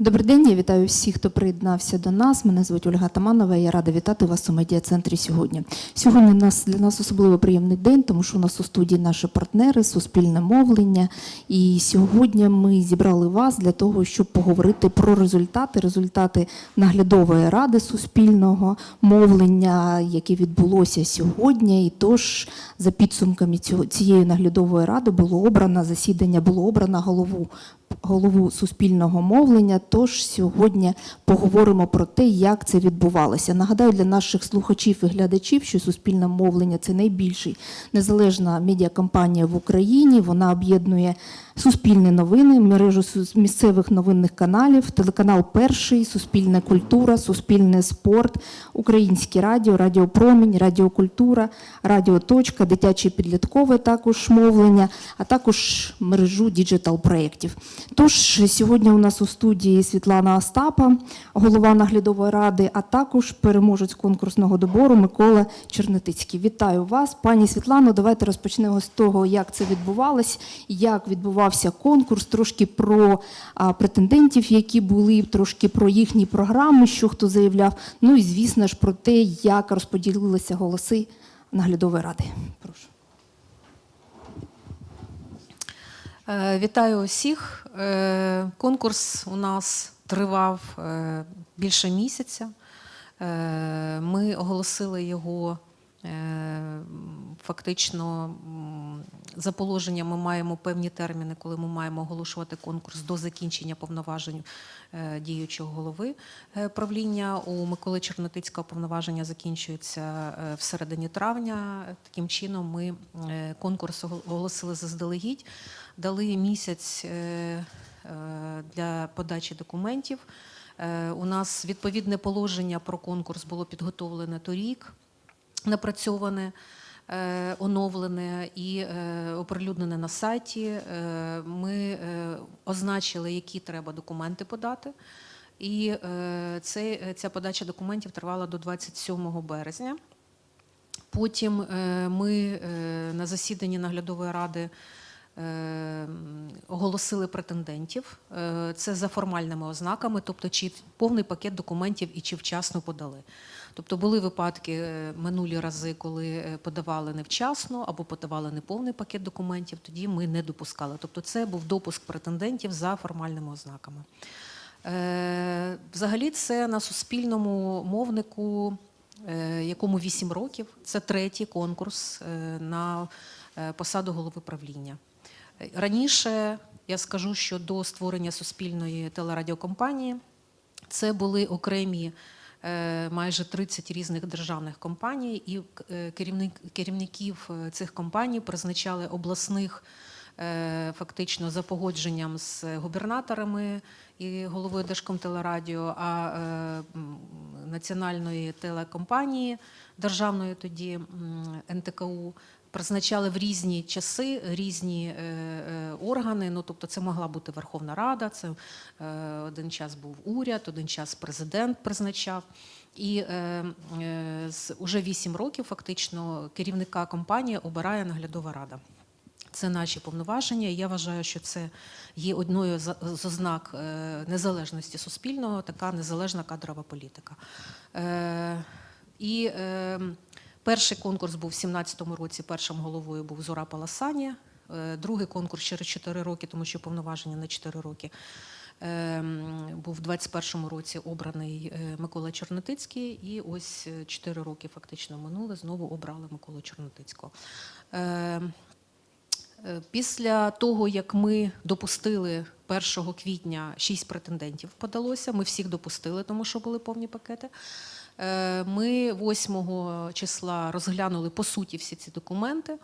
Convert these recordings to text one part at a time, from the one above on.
Добрий день, я вітаю всіх, хто приєднався до нас. Мене звуть Ольга Таманова. Я рада вітати вас у медіа-центрі сьогодні. Сьогодні нас для нас особливо приємний день, тому що у нас у студії наші партнери, суспільне мовлення. І сьогодні ми зібрали вас для того, щоб поговорити про результати, результати наглядової ради суспільного мовлення, яке відбулося сьогодні. І тож, за підсумками цього цієї наглядової ради, було обрано засідання, було обрано голову голову суспільного мовлення. Тож сьогодні поговоримо про те, як це відбувалося. Нагадаю для наших слухачів і глядачів, що суспільне мовлення це найбільший незалежна медіакомпанія в Україні. Вона об'єднує суспільні новини, мережу місцевих новинних каналів, телеканал Перший, Суспільна культура, Суспільне спорт, Українське радіо, Радіо Промінь, Радіокультура, Радіо Точка, дитяче підліткове також мовлення, а також мережу діджитал проєктів. Тож сьогодні у нас у студії Світлана Остапа, голова наглядової ради, а також переможець конкурсного добору Микола Чернетицький. Вітаю вас, пані Світлано. Давайте розпочнемо з того, як це відбувалось, як відбувався конкурс, трошки про а, претендентів, які були, трошки про їхні програми, що хто заявляв. Ну і звісно ж про те, як розподілилися голоси наглядової ради. Прошу. Е, Вітаю усіх. Е, Конкурс у нас тривав е, більше місяця. Е, Ми оголосили його е, фактично за положенням. Ми маємо певні терміни, коли ми маємо оголошувати конкурс до закінчення повноважень е, діючого голови е, правління. У Миколи Чернотицького повноваження закінчується е, в середині травня. Таким чином, ми конкурс оголосили заздалегідь дали місяць для подачі документів. У нас відповідне положення про конкурс було підготовлене торік, напрацьоване, оновлене і е, оприлюднене на сайті. Е, Ми е, означили, які треба документи подати. І е, це, ця подача документів тривала до 27 березня. Потім е, ми е, на засіданні наглядової ради е, оголосили претендентів. Е, Це за формальними ознаками, тобто чи повний пакет документів і чи вчасно подали. Тобто були випадки е, минулі рази, коли е, подавали невчасно або подавали неповний пакет документів, тоді ми не допускали. Тобто це був допуск претендентів за формальними ознаками. Е, Взагалі, це на суспільному мовнику, якому 8 років. Це третій конкурс на посаду голови правління. Раніше я скажу, що до створення суспільної телерадіокомпанії це були окремі майже 30 різних державних компаній, і е, керівників е, цих компаній призначали обласних е, фактично за погодженням з губернаторами і головою Держкомтелерадіо, а е, національної телекомпанії державної тоді НТКУ. Призначали в різні часи різні е, е, органи. Ну тобто, це могла бути Верховна Рада, це е, один час був уряд, один час президент призначав. І з уже 8 років фактично керівника компанії обирає наглядова рада. Це наші повноваження. Я вважаю, що це є одною з ознак незалежності суспільного, така незалежна кадрова політика. І е, перший конкурс був в 2017 році. Першим головою був Зора Паласані. Е, Другий конкурс через 4 роки, тому що повноваження на 4 роки. е, Був в 2021 році обраний е, Микола Чорнотицький, і ось 4 роки фактично минули. Знову обрали Миколу Чорнотицького. Е, Е, Після того, як ми допустили 1 квітня 6 претендентів подалося, ми всіх допустили, тому що були повні пакети. Е, Ми 8 числа розглянули по суті всі ці документи.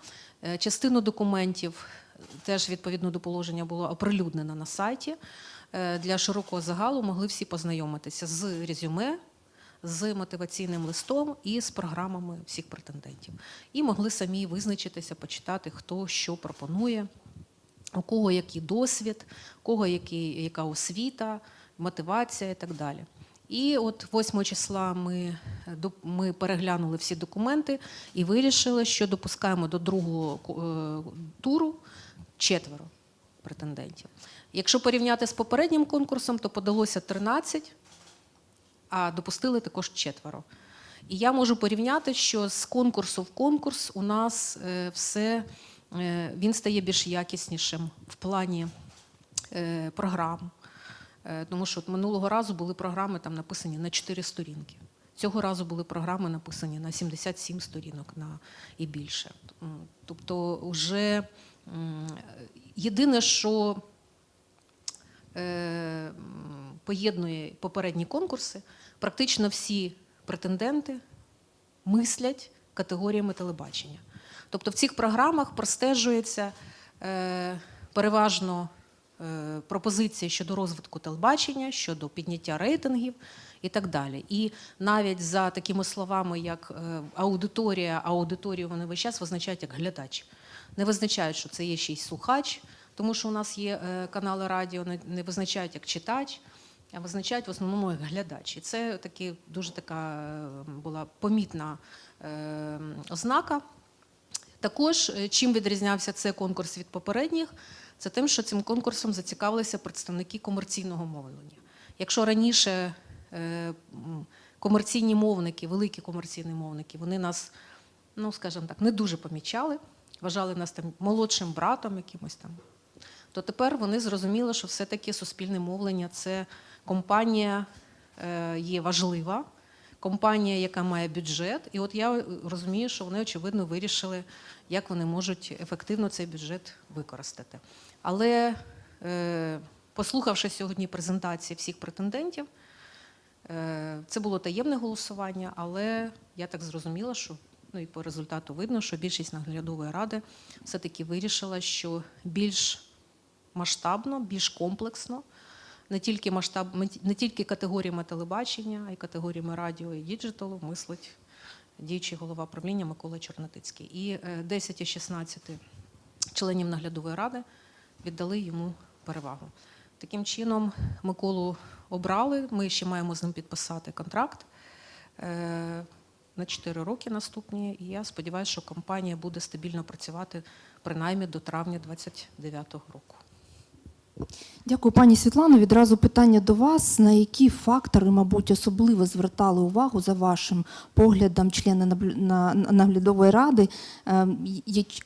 Е, Частину документів теж відповідно до положення було оприлюднено на сайті. Е, Для широкого загалу могли всі познайомитися з резюме, з мотиваційним листом і з програмами всіх претендентів. І могли самі визначитися, почитати, хто що пропонує, у кого який досвід, у кого який, яка освіта, мотивація і так далі. І от 8 числа ми, е, ми переглянули всі документи і вирішили, що допускаємо до другого е, туру четверо. претендентів. Якщо порівняти з попереднім конкурсом, то подалося 13, а допустили також четверо. І я можу порівняти, що з конкурсу в конкурс у нас е, все він стає більш якіснішим в плані програм. Е, Тому що от минулого разу були програми там написані на 4 сторінки. Цього разу були програми написані на 77 сторінок на, і більше. Тобто, вже єдине, що е, поєднує попередні конкурси, практично всі претенденти мислять категоріями телебачення. Тобто в цих програмах простежується е, переважно пропозиції щодо розвитку телебачення, щодо підняття рейтингів і так далі. І навіть за такими словами, як е, аудиторія, аудиторію вони весь час визначають як глядач. Не визначають, що це є ще й слухач, тому що у нас є е, канали радіо, не- визначають як читач, а визначають в основному як глядач. І це таки дуже така е, була помітна е, ознака. Також е, чим відрізнявся цей конкурс від попередніх, це тим, що цим конкурсом зацікавилися представники комерційного мовлення. Якщо раніше е, комерційні мовники, великі комерційні мовники, вони нас, ну скажімо так, не дуже помічали, вважали нас там молодшим братом якимось там, то тепер вони зрозуміли, що все-таки суспільне мовлення це компанія е, є важлива, компанія, яка має бюджет. І от я розумію, що вони очевидно вирішили, як вони можуть ефективно цей бюджет використати. Але е, послухавши сьогодні презентації всіх претендентів, е, це було таємне голосування, але я так зрозуміла, що ну і по результату видно, що більшість наглядової ради все-таки вирішила, що більш масштабно, більш комплексно, не тільки масштаб, не тільки категоріями телебачення, а й категоріями радіо і діджиталу мислить діючий голова правління Микола Чорнотицький. І е, 10 із 16 членів наглядової ради віддали йому перевагу. Таким чином, Миколу обрали. Ми ще маємо з ним підписати контракт е, на 4 роки наступні. І я сподіваюся, що компанія буде стабільно працювати принаймні до травня 2029 року. Дякую, пані Світлано. Відразу питання до вас: на які фактори, мабуть, особливо звертали увагу за вашим поглядом члени наглядової ради? Ем,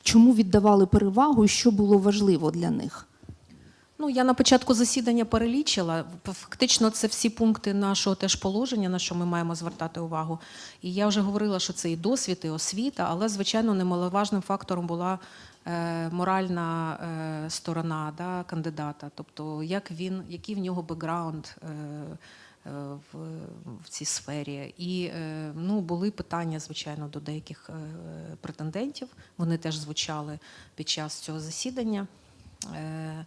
Чому віддавали перевагу і що було важливо для них? Ну, я на початку засідання перелічила. Фактично, це всі пункти нашого теж положення, на що ми маємо звертати увагу. І я вже говорила, що це і досвід, і освіта, але, звичайно, немаловажним фактором була моральна е, сторона да, кандидата. Тобто, як він, який в нього бекграунд. Е, е, в, в цій сфері. І е, ну, були питання, звичайно, до деяких е, претендентів. Вони теж звучали під час цього засідання. Е,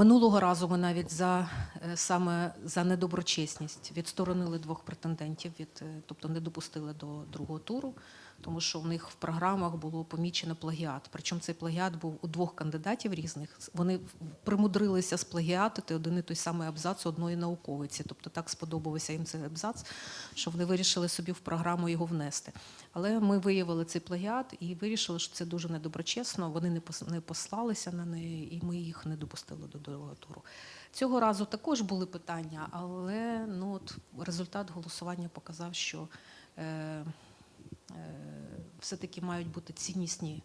Минулого разу ми навіть за е, саме за недоброчесність відсторонили двох претендентів, від, е, тобто не допустили до другого туру, тому що у них в програмах було помічено плагіат. Причому цей плагіат був у двох кандидатів різних. Вони примудрилися сплагіатити один і той самий абзац одної науковиці. Тобто так сподобався їм цей абзац, що вони вирішили собі в програму його внести. Але ми виявили цей плагіат і вирішили, що це дуже недоброчесно. Вони не пос- послалися на неї, і ми їх не допустили до другого туру. Цього разу також були питання, але ну от результат голосування показав, що е, все-таки мають бути ціннісні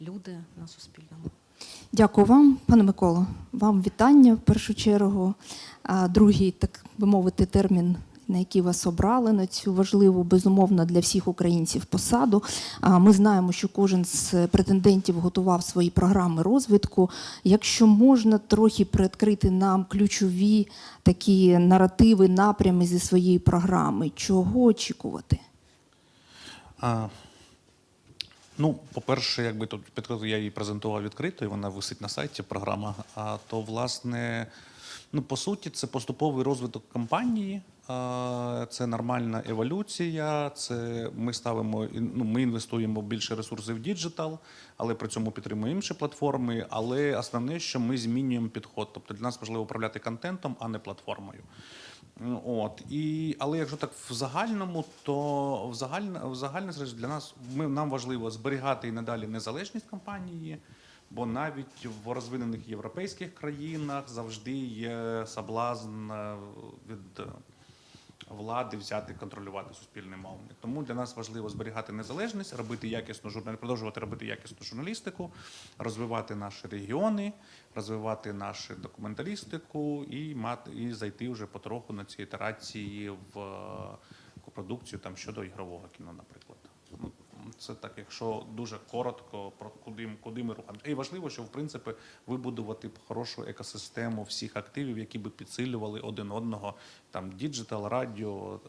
люди на Суспільному. Дякую вам, пане Миколо. Вам вітання в першу чергу. А другий, так би мовити, термін, на який вас обрали на цю важливу, безумовно, для всіх українців посаду. Ми знаємо, що кожен з претендентів готував свої програми розвитку. Якщо можна трохи приоткрити нам ключові такі наративи, напрями зі своєї програми, чого очікувати? А, ну, по-перше, якби тут підказую, я її презентував відкрито, і вона висить на сайті програма. А то, власне, ну, по суті, це поступовий розвиток компанії, а, це нормальна еволюція. Це ми ставимо ну, ми інвестуємо більше ресурсів в діджитал, але при цьому підтримуємо інші платформи. Але основне, що ми змінюємо підход. Тобто для нас важливо управляти контентом, а не платформою. От. І але якщо так в загальному, то в загальне в загальне для нас ми нам важливо зберігати і надалі незалежність компанії, Бо навіть в розвинених європейських країнах завжди є соблазн е, від влади взяти контролювати суспільне мовлення. Тому для нас важливо зберігати незалежність, робити якісну журнал, продовжувати робити якісну журналістику, розвивати наші регіони, розвивати нашу документалістику і мати і зайти вже потроху на ці ітерації в е, продукцію там щодо ігрового кіно, наприклад. Це так, якщо дуже коротко про куди, куди ми рухаємося. І важливо, що в принципі вибудувати хорошу екосистему всіх активів, які би підсилювали один одного. Там діджитал, радіо,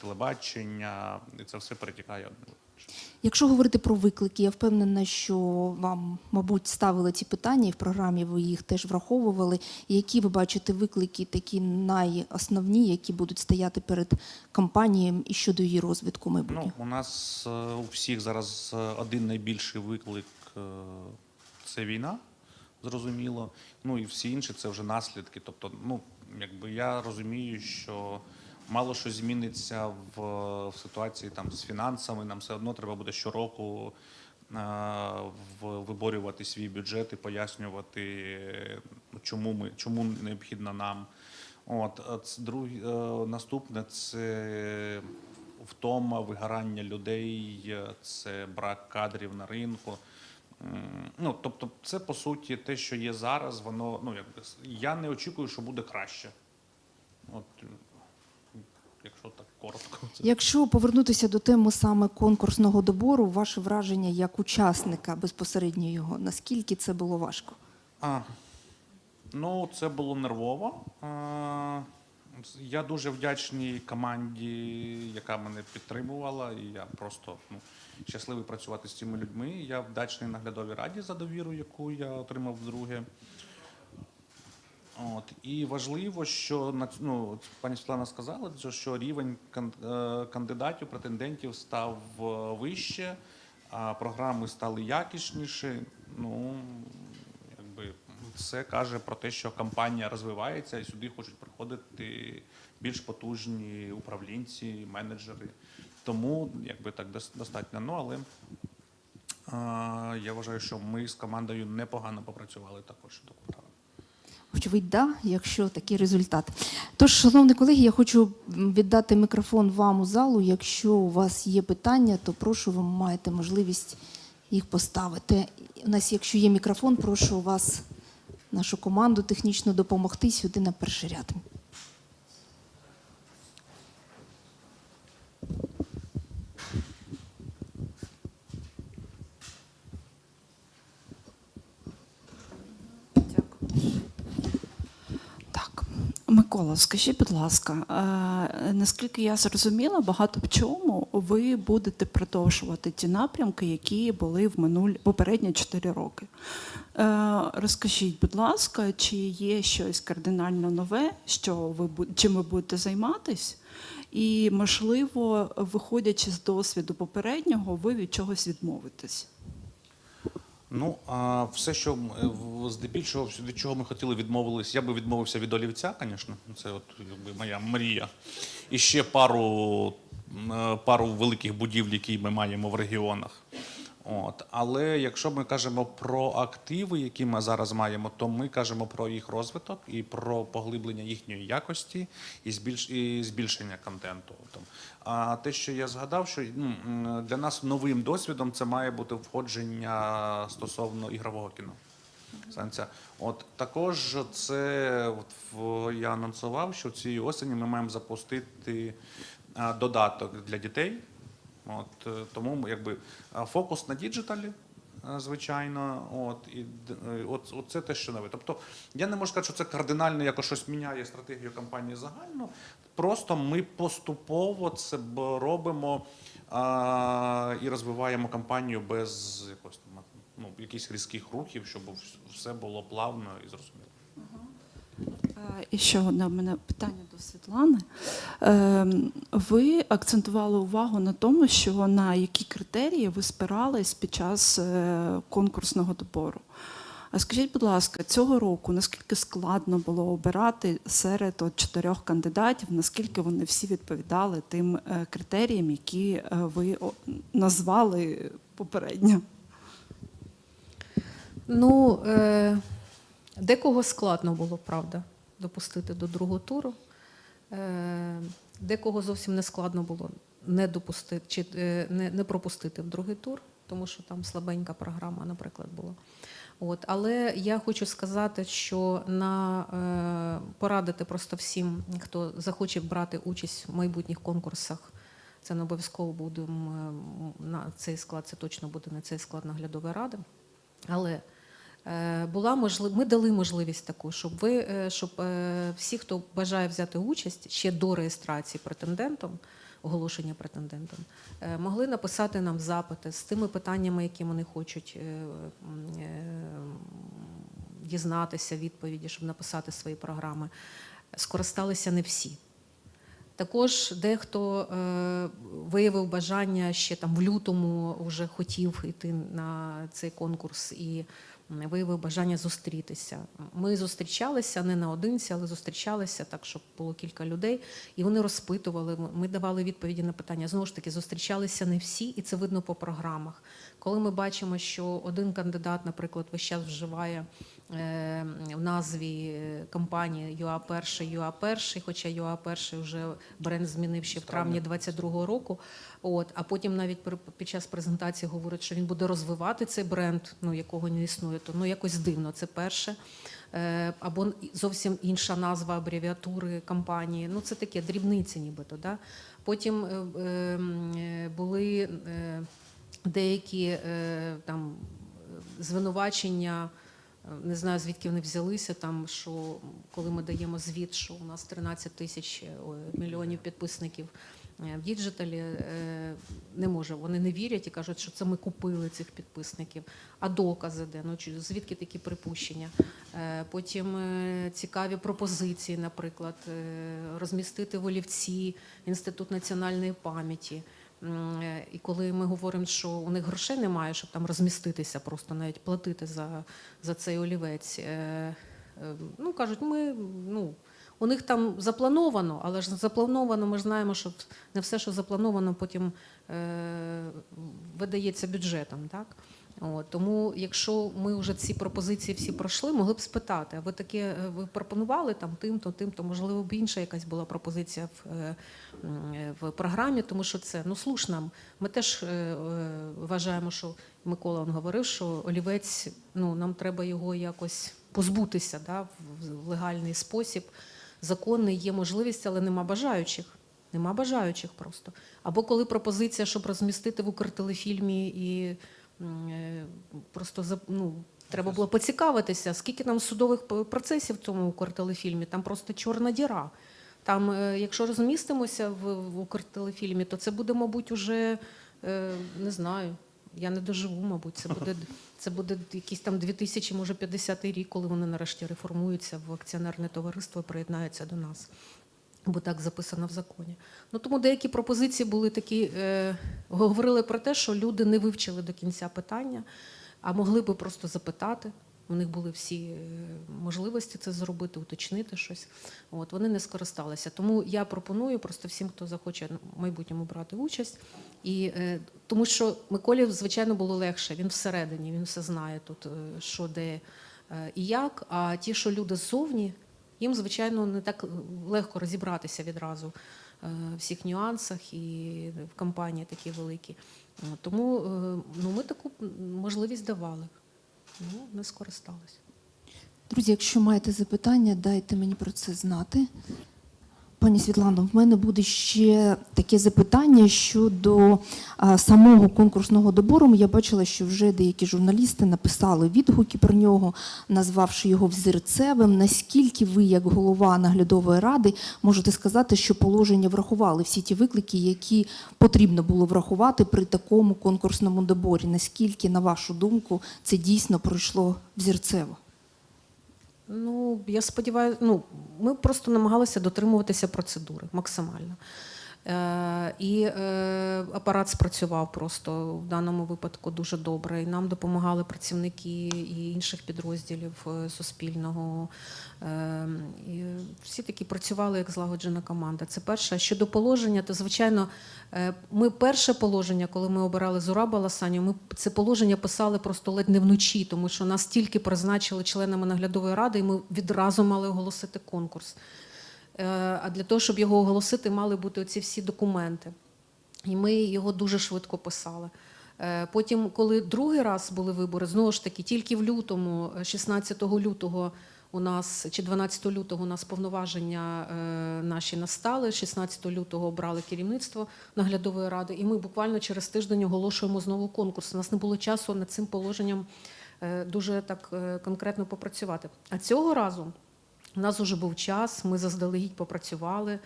телебачення, і це все перетікає одне. Якщо говорити про виклики, я впевнена, що вам, мабуть, ставили ці питання, і в програмі ви їх теж враховували. Які ви бачите виклики, такі найосновні, які будуть стояти перед компанією і щодо її розвитку майбутнього? Ну, у нас е, у всіх зараз е, один найбільший виклик е, це війна, зрозуміло. Ну і всі інші це вже наслідки. Тобто, ну якби я розумію, що мало що зміниться в, в ситуації там з фінансами. Нам все одно треба буде щороку. е, Виборювати свій бюджет і пояснювати, чому ми чому необхідно нам. От ц- е, наступне це втома, вигорання людей, це брак кадрів на ринку. Ну, тобто, це по суті те, що є зараз, воно ну якби я не очікую, що буде краще. От якщо так коротко. Якщо повернутися до теми саме конкурсного добору, ваше враження як учасника безпосередньо його, наскільки це було важко? А, ну, це було нервово. А, я дуже вдячний команді, яка мене підтримувала, і я просто ну, щасливий працювати з цими людьми. Я вдячний наглядовій раді за довіру, яку я отримав вдруге. От і важливо, що ну, пані Світлана сказала, що- рівень е, кандидатів, претендентів став е, вище, а програми стали якісніші. Ну якби це каже про те, що компанія розвивається і сюди хочуть приходити більш потужні управлінці, менеджери. Тому якби так дос- достатньо. Ну але е, я вважаю, що ми з командою непогано попрацювали також програми. Очевидь, да, якщо такий результат. Тож, шановні колеги, я хочу віддати мікрофон вам у залу. Якщо у вас є питання, то прошу, ви маєте можливість їх поставити. У нас, якщо є мікрофон, прошу вас, нашу команду технічно допомогти сюди на перший ряд. Так, Микола, скажіть, будь ласка, е, наскільки я зрозуміла, багато в чому ви будете продовжувати ті напрямки, які були в минулі попередні 4 роки. Е, Розкажіть, будь ласка, чи є щось кардинально нове, що ви чим ви будете займатись? І, можливо, виходячи з досвіду попереднього, ви від чогось відмовитесь? Ну, а все, що е, здебільшого, від чого ми хотіли відмовились, я би відмовився від олівця, звісно. Це от якби моя мрія. І ще пару, е, пару великих будівель, які ми маємо в регіонах. От. Але якщо ми кажемо про активи, які ми зараз маємо, то ми кажемо про їх розвиток і про поглиблення їхньої якості і, збільш... і збільшення контенту. Там. А те, що я згадав, що ну, для нас новим досвідом це має бути входження стосовно ігрового кіно. Сенця. От також це от, в, я анонсував, що цієї осені ми маємо запустити додаток для дітей. От, е, тому якби фокус на діджиталі, е, звичайно. От, і е, от, от це те, що нове. Тобто я не можу сказати, що це кардинально якось щось міняє стратегію компанії загально. Просто ми поступово це робимо а, і розвиваємо компанію без якось ну, якихось різких рухів, щоб все було плавно і зрозуміло. Е, І ще одне в мене питання до Світлани. Ем, Ви акцентували увагу на тому, що на які критерії ви спирались під час е, конкурсного добору. А скажіть, будь ласка, цього року наскільки складно було обирати серед от чотирьох кандидатів, наскільки вони всі відповідали тим е, критеріям, які ви назвали попередньо? Ну, е, декого складно було, правда, допустити до другого туру. Е, декого зовсім не складно було не допустити чи е, не, не пропустити в другий тур, тому що там слабенька програма, наприклад, була. От, але я хочу сказати, що на е, порадити просто всім, хто захоче брати участь в майбутніх конкурсах. Це не обов'язково буде на цей склад, це точно буде не цей склад наглядової ради. Але була можлив... ми дали можливість таку, щоб ви, е, щоб е, всі, хто бажає взяти участь ще до реєстрації претендентом, оголошення претендентом, е, могли написати нам запити з тими питаннями, які вони хочуть е, е, дізнатися, відповіді, щоб написати свої програми. Скористалися не всі. Також дехто е, виявив бажання ще там в лютому вже хотів йти на цей конкурс і виявив бажання зустрітися. Ми зустрічалися не наодинці, але зустрічалися так, щоб було кілька людей, і вони розпитували. Ми давали відповіді на питання. Знову ж таки, зустрічалися не всі, і це видно по програмах. Коли ми бачимо, що один кандидат, наприклад, весь час вживає в назві е, компанії ЮА перший, ЮА перший, хоча ЮА перший вже бренд змінив ще в травні 22-го року. От, а потім навіть під час презентації говорять, що він буде розвивати цей бренд, ну якого не існує, то ну якось дивно. Це перше. Е, Або зовсім інша назва абревіатури компанії. Ну це таке дрібниці, нібито. Да? Потім е, е, е, були е, деякі е, там е, звинувачення. Е, Не знаю, звідки вони взялися, там, що коли ми даємо звіт, що у нас 13 тисяч е, мільйонів підписників е, в діджиталі, не може. Вони не вірять і кажуть, що це ми купили цих підписників. А докази де? Ну, звідки такі припущення? Потім цікаві пропозиції, наприклад, розмістити в Олівці Інститут національної пам'яті. Е, І коли ми говоримо, що у них грошей немає, щоб там розміститися, просто навіть платити за, за цей олівець. е, е, Ну, кажуть, ми ну, у них там заплановано, але ж заплановано, ми ж знаємо, що не все, що заплановано, потім е, видається бюджетом. Так? От, тому, якщо ми вже ці пропозиції всі пройшли, могли б спитати, а ви таке е, ви пропонували там тим-то, тим-то, можливо, б інша якась була пропозиція в, е, в програмі, тому що це ну слушно. Ми теж е, вважаємо, що Микола он говорив, що олівець, ну нам треба його якось позбутися да, в легальний спосіб. Законний є можливість, але нема бажаючих. Нема бажаючих просто. Або коли пропозиція, щоб розмістити в Укртелефільмі і просто за- ну, треба було поцікавитися, скільки там судових процесів в цьому Укртелефільмі, там просто чорна діра. Там, е, якщо розмістимося в, в Укртелефільмі, то це буде, мабуть, уже е, не знаю. Я не доживу, мабуть, це буде, це буде якийсь там 2000, може 50 рік, коли вони нарешті реформуються в акціонерне товариство і приєднаються до нас. Бо так записано в законі. Ну тому деякі пропозиції були такі, е, говорили про те, що люди не вивчили до кінця питання, а могли би просто запитати. У них були всі е, можливості це зробити, уточнити щось. От вони не скористалися. Тому я пропоную просто всім, хто захоче в майбутньому брати участь. І е, тому що Миколі, звичайно, було легше. Він всередині, він все знає тут, е, що де е, і як. А ті, що люди ззовні, їм, звичайно, не так легко розібратися відразу е, в всіх нюансах і в компанії такі великі. Тому е, ну, ми таку можливість давали. Ну, не скористалися. Друзі, якщо маєте запитання, дайте мені про це знати. Пані Світлано, в мене буде ще таке запитання щодо а, самого конкурсного добору. Я бачила, що вже деякі журналісти написали відгуки про нього, назвавши його взірцевим. Наскільки ви, як голова наглядової ради, можете сказати, що положення врахували всі ті виклики, які потрібно було врахувати при такому конкурсному доборі? Наскільки, на вашу думку, це дійсно пройшло взірцево? Ну, я сподіваюся, ну, ми просто намагалися дотримуватися процедури максимально. Е, і е, апарат спрацював просто в даному випадку дуже добре. І нам допомагали працівники і інших підрозділів е, Суспільного. І всі таки працювали як злагоджена команда. Це перше. Щодо положення, то звичайно, ми перше положення, коли ми обирали Зураба Ласаню, ми це положення писали просто ледь не вночі, тому що нас тільки призначили членами наглядової ради, і ми відразу мали оголосити конкурс. Е, А для того, щоб його оголосити, мали бути оці всі документи. І ми його дуже швидко писали. Е, Потім, коли другий раз були вибори, знову ж таки, тільки в лютому, е, 16 лютого у нас чи 12 лютого у нас повноваження е, наші настали. 16 лютого обрали керівництво наглядової ради, і ми буквально через тиждень оголошуємо знову конкурс. У нас не було часу над цим положенням е, дуже так е, конкретно попрацювати. А цього разу у нас вже був час, ми заздалегідь попрацювали.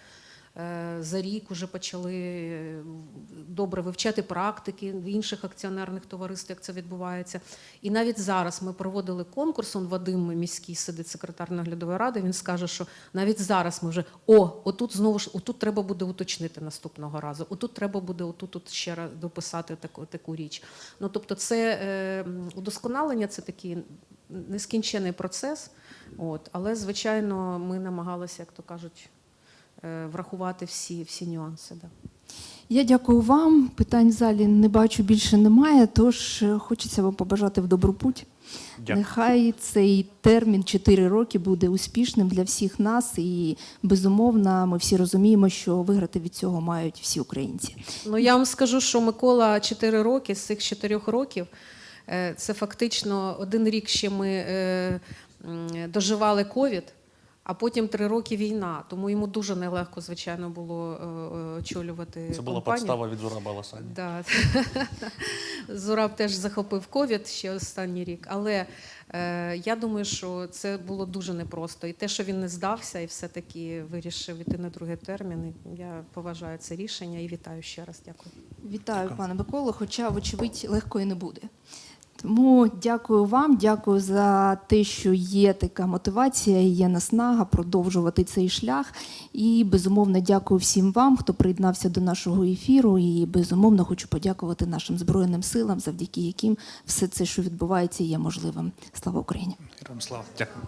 Е, За рік вже почали е, добре вивчати практики в інших акціонерних товариств, як це відбувається. І навіть зараз ми проводили конкурс. Он Вадим міський сидить секретар наглядової ради. Він скаже, що навіть зараз ми вже о, отут знову ж отут треба буде уточнити наступного разу. Отут треба буде отут от ще раз дописати таку таку річ. Ну тобто, це е, удосконалення, це такий нескінчений процес. От, але звичайно, ми намагалися, як то кажуть, е, врахувати всі, всі нюанси. Да. Я дякую вам. Питань в залі не бачу більше немає. Тож е, хочеться вам побажати в добру путь. Дякую. Нехай цей термін 4 роки буде успішним для всіх нас, і безумовно, ми всі розуміємо, що виграти від цього мають всі українці. Ну я вам скажу, що Микола 4 роки з цих 4 років е, це фактично один рік ще ми доживали ковід, а потім 3 роки війна. Тому йому дуже нелегко, звичайно, було е, е, очолювати Це була компанію. подстава від Зураба Ласані. Да. Зураб теж захопив ковід ще останній рік. Але е, я думаю, що це було дуже непросто. І те, що він не здався і все-таки вирішив іти на другий термін, я поважаю це рішення і вітаю ще раз. Дякую. Вітаю, пане Миколо, хоча, вочевидь, легко і не буде. Тому дякую вам, дякую за те, що є така мотивація, є наснага продовжувати цей шлях. І безумовно дякую всім вам, хто приєднався до нашого ефіру. І безумовно хочу подякувати нашим збройним силам, завдяки яким все це, що відбувається, є можливим. Слава Україні! Героям слава. Дякую.